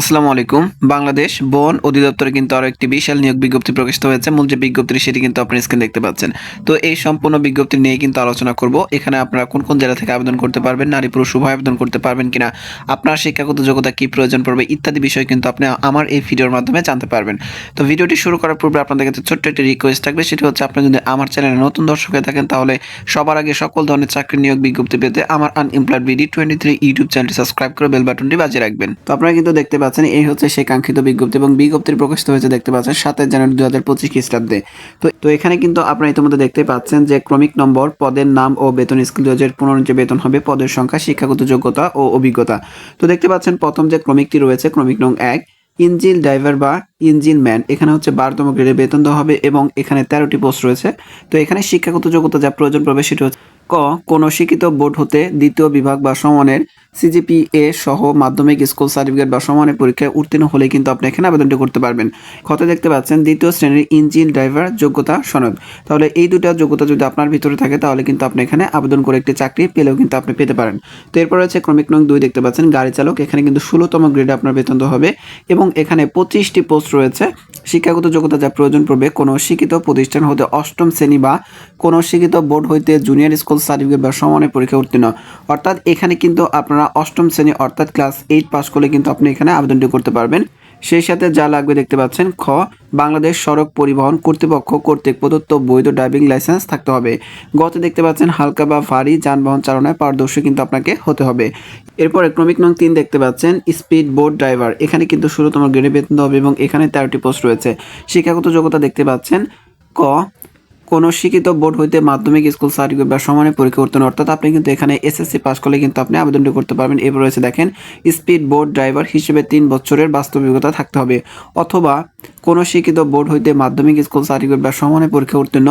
আসসালামু আলাইকুম। বাংলাদেশ বন অধিদপ্তরে কিন্তু আরও একটি বিশাল নিয়োগ বিজ্ঞপ্তি প্রকাশিত হয়েছে। মূল যে বিজ্ঞপ্তি সেটি কিন্তু আপনি স্ক্রিন দেখতে পাচ্ছেন। তো এই সম্পূর্ণ বিজ্ঞপ্তি নিয়ে কিন্তু আলোচনা করব। এখানে আপনারা কোন কোন জেলা থেকে আবেদন করতে পারবেন, নারী, পুরুষ, উভয় আবেদন করতে পারবেন কিনা, আপনার শিক্ষাগত যোগ্যতা কি প্রয়োজন পড়বে ইত্যাদি বিষয় কিন্তু আপনি আমার এই ভিডিওর মাধ্যমে জানতে পারবেন। তো ভিডিওটি শুরু করার পূর্বে আপনাদের কাছে ছোট্ট একটি রিকোয়েস্ট থাকবে, সেটি হচ্ছে আপনি যদি আমার চ্যানেলে নতুন দর্শক হয়ে থাকেন, তাহলে সবার আগে সকল ধরনের চাকরি নিয়োগ বিজ্ঞপ্তি পেতে আমার unemployed BD twenty three YouTube চ্যানেলটি সাবস্ক্রাইব করে বেল বাটনটি বাজিয়ে রাখবেন। তো আপনারা কিন্তু দেখতে পাচ্ছেন, এই হচ্ছে সেই কাঙ্ক্ষিত বিজ্ঞপ্তি এবং বিজ্ঞপ্তির প্রকাশিত হয়েছে, দেখতে পাচ্ছেন সাতের জানুয়ারি দু হাজার পঁচিশ খ্রিস্টাব্দে। তো তো এখানে কিন্তু আপনারা ইতিমধ্যে দেখতে পাচ্ছেন যে ক্রমিক নম্বর, পদের নাম ও বেতন স্কেল দু হাজার পনেরো যে বেতন হবে, পদের সংখ্যা, শিক্ষাগত যোগ্যতা ও অভিজ্ঞতা। তো দেখতে পাচ্ছেন, প্রথম যে ক্রমিকটি রয়েছে, ক্রমিক নং এক, ইঞ্জিল ড্রাইভার বা ইঞ্জিন ম্যান। এখানে হচ্ছে বারোতম গ্রেডে বেতন দেওয়া হবে এবং এখানে তেরোটি পোস্ট রয়েছে। তো এখানে শিক্ষাগত যোগ্যতা যা প্রয়োজন পড়বে সেটি হচ্ছে ক, কোনো শিক্ষিত বোর্ড হতে দ্বিতীয় বিভাগ বা সমানের সিজিপিএ সহ মাধ্যমিক স্কুল সার্টিফিকেট বা সমানের পরীক্ষায় উত্তীর্ণ হলে কিন্তু আপনি এখানে আবেদনটি করতে পারবেন। খতে দেখতে পাচ্ছেন দ্বিতীয় শ্রেণির ইঞ্জিন ড্রাইভার যোগ্যতা সনদ। তাহলে এই দুটা যোগ্যতা যদি আপনার ভিতরে থাকে তাহলে কিন্তু আপনি এখানে আবেদন করে একটি চাকরি পেলেও কিন্তু আপনি পেতে পারেন। তো এরপর রয়েছে ক্রমিক নং দুই দেখতে পাচ্ছেন। গাড়ি চালক, এখানে কিন্তু ষোলোতম গ্রেডে আপনার বেতন হবে এবং এখানে পঁচিশটি পোস্ট রয়েছে। শিক্ষাগত যোগ্যতা যা প্রয়োজন পড়বে, কোনো শিক্ষিত প্রতিষ্ঠান হতে অষ্টম শ্রেণি বা কোনো শিক্ষিত বোর্ড হইতে জুনিয়র স্কুল সার্টিফিকেট বা সমানের পরীক্ষা উত্তীর্ণ। অর্থাৎ এখানে কিন্তু আপনারা অষ্টম শ্রেণি অর্থাৎ ক্লাস এইট পাস করলে কিন্তু আপনি এখানে আবেদনটি করতে পারবেন। সেই সাথে যা লাগবে দেখতে পাচ্ছেন, খ, বাংলাদেশ সড়ক পরিবহন কর্তৃপক্ষ কর্তৃক প্রদত্ত বৈধ ড্রাইভিং লাইসেন্স থাকতে হবে। গত দেখতে পাচ্ছেন, হালকা বা ভারী যানবাহন চালনায় পারদর্শী কিন্তু আপনাকে হতে হবে। এরপর ক্রমিক নং তিন দেখতে পাচ্ছেন, স্পিড বোট ড্রাইভার। এখানে কিন্তু ষোলোতম গ্রেডে বেতন হবে এবং এখানে তেরোটি পোস্ট রয়েছে। শিক্ষাগত যোগ্যতা দেখতে পাচ্ছেন, ক কোনো শিক্ষিত বোর্ড হইতে মাধ্যমিক স্কুল সার্টিফিকেট বা সমানের পরীক্ষা উত্তীর্ণ, অর্থাৎ আপনি কিন্তু এখানে এসএসসি পাস করলে কিন্তু আপনি আবেদনটি করতে পারবেন। এবার রয়েছে দেখেন স্পিড বোর্ড ড্রাইভার হিসেবে তিন বছরের বাস্তবিকতা থাকতে হবে, অথবা কোনো শিক্ষিত বোর্ড হইতে মাধ্যমিক স্কুল সার্টিফিকেট বা সমানের পরীক্ষা উত্তীর্ণ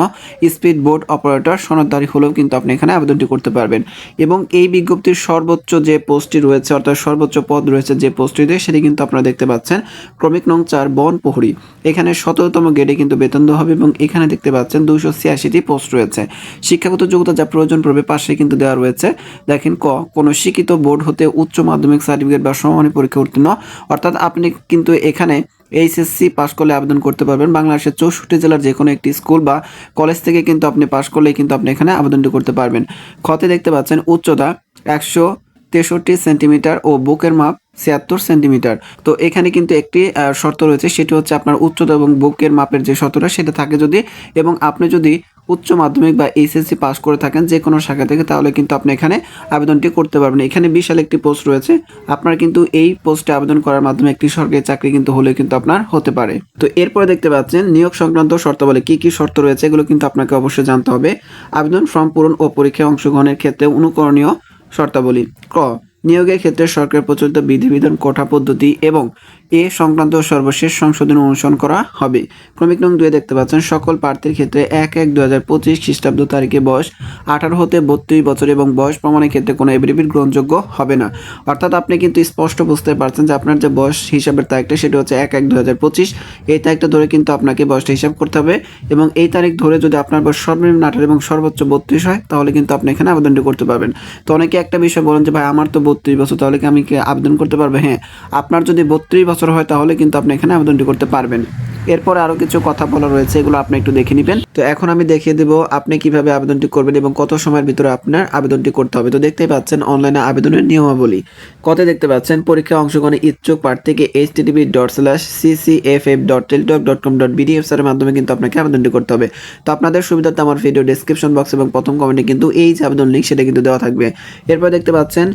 স্পিড বোর্ড অপারেটর সনদধারী হলেও কিন্তু আপনি এখানে আবেদনটি করতে পারবেন। এবং এই বিজ্ঞপ্তির সর্বোচ্চ যে পোস্টটি রয়েছে, অর্থাৎ সর্বোচ্চ পদ রয়েছে যে পোস্টটিতে, সেটি কিন্তু আপনারা দেখতে পাচ্ছেন। ক্রমিক নং চার, বন প্রহরী। এখানে সতেরোতম গ্রেডে কিন্তু বেতন দেওয়া হবে এবং এখানে দেখতে পাচ্ছেন দুশো ছিয়াশিটি পোস্ট রয়েছে। শিক্ষাগত যোগ্যতা যা প্রয়োজন পড়বে, পাশে কিন্তু দেওয়া রয়েছে। দেখেন ক, কোনো শিক্ষিত বোর্ড হতে উচ্চ মাধ্যমিক সার্টিফিকেট বা সমানী পরীক্ষা উত্তীর্ণ। অর্থাৎ আপনি কিন্তু এখানে এইচএসসি পাস করলে আবেদন করতে পারবেন। বাংলাদেশের চৌষট্টি জেলার যে কোনো একটি স্কুল বা কলেজ থেকে কিন্তু আপনি পাস করলেই কিন্তু আপনি এখানে আবেদনটি করতে পারবেন। খতে দেখতে পাচ্ছেন, উচ্চতা একশো তেষট্টি সেন্টিমিটার ও বুকের মাপ ছিয়াত্তর সেন্টিমিটার। তো এখানে কিন্তু একটি শর্ত রয়েছে, সেটি হচ্ছে আপনার উচ্চতা এবং বুকের মাপের যে শর্তটা, সেটা থাকে যদি, এবং আপনি যদি উচ্চ মাধ্যমিক বা এইচএসসি পাস করে থাকেন যে কোনো শাখা থেকে, তাহলে কিন্তু আপনি এখানে আবেদনটি করতে পারবেন। এখানে বিশাল একটি পোস্ট রয়েছে, আপনার কিন্তু এই পোস্টে আবেদন করার মাধ্যমে একটি সরকারি চাকরি কিন্তু হলে কিন্তু আপনার হতে পারে। তো এরপরে দেখতে পাচ্ছেন, নিয়োগ সংক্রান্ত শর্তাবলী, কি কি শর্ত রয়েছে, এগুলো কিন্তু আপনাকে অবশ্যই জানতে হবে। আবেদন ফর্ম পূরণ ও পরীক্ষায় অংশগ্রহণের ক্ষেত্রে অনুকরণীয় শর্তাবলী। ক নিয়োগের ক্ষেত্রে সরকার প্রচলিত বিধিবিধান, কোঠা পদ্ধতি এবং এ সংক্রান্ত সর্বশেষ সংশোধন অনুসরণ করা হবে। ক্রমিক নং দুয়ে দেখতে পাচ্ছেন, সকল প্রার্থীর ক্ষেত্রে এক এক দু হাজার পঁচিশ খ্রিস্টাব্দ তারিখে বয়স আঠারো হতে বত্রিশ বছর এবং বয়স প্রমাণের ক্ষেত্রে কোনো এবিডিবিট গ্রহণযোগ্য হবে না। অর্থাৎ আপনি কিন্তু স্পষ্ট বুঝতে পারছেন যে আপনার যে বয়স হিসাবের তারিখটা সেটা হচ্ছে এক এক দু হাজার পঁচিশ। এই তারিখটা ধরে কিন্তু আপনাকে বয়সটা হিসাব করতে হবে এবং এই তারিখ ধরে যদি আপনার বয়স সর্বনিম্ন আঠারো এবং সর্বোচ্চ বত্রিশ হয়, তাহলে কিন্তু আপনি এখানে আবেদনটি করতে পারবেন। তো অনেকে একটা বিষয় বলেন যে, ভাই, আমার তো বত্রিশ বছর, তাহলে কি আমি কি আবেদন করতে পারব? হ্যাঁ আপনার যদি বত্রিশ বছর হয়, তাহলে কিন্তু আপনি এখানে আবেদনটি করতে পারবেন। এরপরে আরও কিছু কথা বলা রয়েছে, এগুলো আপনি একটু দেখে নেবেন। তো এখন আমি দেখিয়ে দেবো আপনি কীভাবে আবেদনটি করবেন এবং কত সময়ের ভিতরে আপনার আবেদনটি করতে হবে। তো দেখতেই পাচ্ছেন অনলাইনে আবেদনের নিয়মাবলী। কত দেখতে পাচ্ছেন? পরীক্ষায় অংশগ্রহণে ইচ্ছুক প্রার্থীকে H TV dot slash CCFF dot Teletalk dot com dot BDF সারের মাধ্যমে কিন্তু আপনাকে আবেদনটি করতে হবে। তো আপনাদের সুবিধার্থে আমার ভিডিও ডেসক্রিপশন বক্স এবং প্রথম কমেন্টে কিন্তু এই যে আবেদন লিঙ্ক সেটা কিন্তু দেওয়া থাকবে। এরপর দেখতে পাচ্ছেন,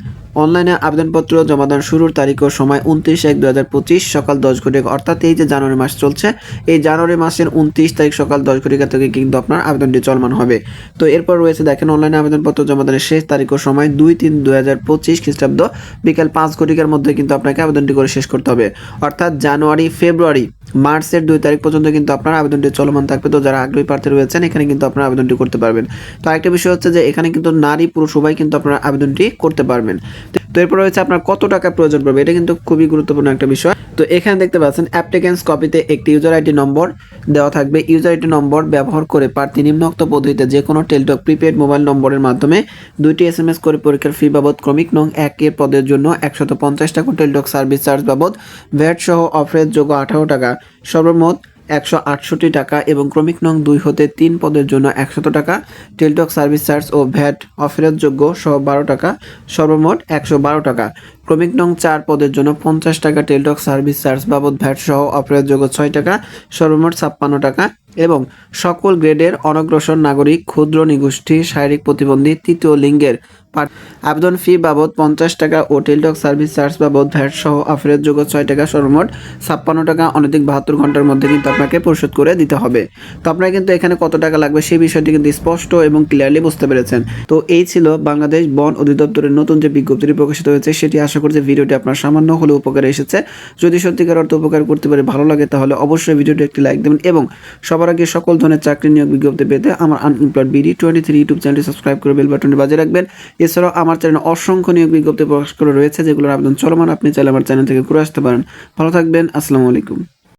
অনলাইনে আবেদনপত্র জমাদান শুরুর তারিখ ও সময় উনত্রিশ এক দু হাজার পঁচিশ সকাল দশ ঘটিকা, অর্থাৎ এই যে জানুয়ারি মাস চলছে, এই জানুয়ারি মাসের উনত্রিশ তারিখ সকাল দশ ঘটিকা থেকে কিন্তু আপনার আবেদনটি চলমান হবে। তো এরপর রয়েছে, দেখেন অনলাইনে আবেদনপত্র জমাদানের শেষ তারিখ ও সময় দুই তিন দু হাজার পঁচিশ খ্রিস্টাব্দ বিকাল পাঁচ ঘটিকার মধ্যে কিন্তু আপনাকে আবেদনটি করে শেষ করতে হবে। অর্থাৎ জানুয়ারি, ফেব্রুয়ারি, মার্চের দুই তারিখ পর্যন্ত কিন্তু আপনার আবেদনটি চলমান থাকবে। তো যারা আগ্রহী প্রার্থী রয়েছেন, এখানে কিন্তু আপনার আবেদনটি করতে পারবেন। তো আরেকটা বিষয় হচ্ছে যে, এখানে কিন্তু নারী, পুরুষ সবাই কিন্তু আপনার আবেদনটি করতে পারবেন। তো এরপর রয়েছে, আপনার কত টাকা প্রয়োজন পড়বে? এটা কিন্তু খুবই গুরুত্বপূর্ণ একটা বিষয়। তো এখানে দেখতে পাচ্ছেন অ্যাপ্লিকেন্স কপিতে একটি ইউজার আইডি নম্বর দেওয়া থাকবে। ইউজার আইডি নম্বর ব্যবহার করে প্রার্থী নিম্নোক্ত পদ্ধতিতে যে কোনো টেলটক প্রিপেড মোবাইল নম্বরের মাধ্যমে দুইটি এস এম এস করে পরীক্ষার ফি বাবদ ক্রমিক নং এক এর পদের জন্য একশত পঞ্চাশ টাকা টেলটক সার্ভিস চার্জ বাবদ ভ্যাট সহ অফারের যোগ্য আঠারো টাকা। সর্বমোট একশো আটষট্টি টাকা এবং ক্রমিক নং দুই হতে তিন পদের জন্য একশত টাকা, টেলটক সার্ভিস চার্জ ও ভ্যাট অফেরত যোগ্য সহ বারো টাকা, সর্বমোট একশো বারো টাকা। ক্রমিক নং চার পদের জন্য পঞ্চাশ টাকা টেলটক সার্ভিস চার্জ বাবদ ভ্যাট সহ অফেরত যোগ্য ছয় টাকা, সর্বমোট ছাপ্পান্ন টাকা এবং সকল গ্রেডের অনগ্রসর নাগরিক ক্ষুদ্র নিগোষ্ঠী শারীরিক প্রতিবন্ধী তৃতীয় লিঙ্গের আবেদন ফি বাবদ পঞ্চাশ টাকা ও টেলটক সার্ভিস চার্জ বাবদ ভ্যাট সহ অফেরত যোগ্য ছয় টাকা সর্বমোট ছাপ্পান্ন টাকা অনধিক বাহাত্তর ঘণ্টার মধ্যে কিন্তু আপনাকে পরিশোধ করে দিতে হবে। তো আপনারা কিন্তু এখানে কত টাকা লাগবে সেই বিষয়টি কিন্তু স্পষ্ট এবং ক্লিয়ারলি বুঝতে পেরেছেন। তো এই ছিল বাংলাদেশ বন অধিদপ্তরের নতুন যে বিজ্ঞপ্তিটি প্রকাশিত হয়েছে, সেটি আশা করি যে ভিডিওটি আপনার সামান্য হলেও উপকারে এসেছে। যদি সত্যিকার অর্থ উপকার করতে পারে, ভালো লাগে, তাহলে অবশ্যই ভিডিওটি একটি লাইক দেবেন এবং সবার আগে সকল ধরনের চাকরি নিয়োগ বিজ্ঞপ্তি পেতে আমার unemployed BD twenty three YouTube চ্যানেলটি সাবস্ক্রাইব করে বেল বাটনটি বাজিয়ে রাখবেন। এছাড়াও আমার চ্যানেল অসংখ্য নিয়োগ বিজ্ঞপ্তি প্রকাশ করে রয়েছে, যেগুলোর আবেদন চলমান। আপনি চাইলে আমার চ্যানেল থেকে ঘুরে আসতে পারেন। ভালো থাকবেন, আসসালামু আলাইকুম।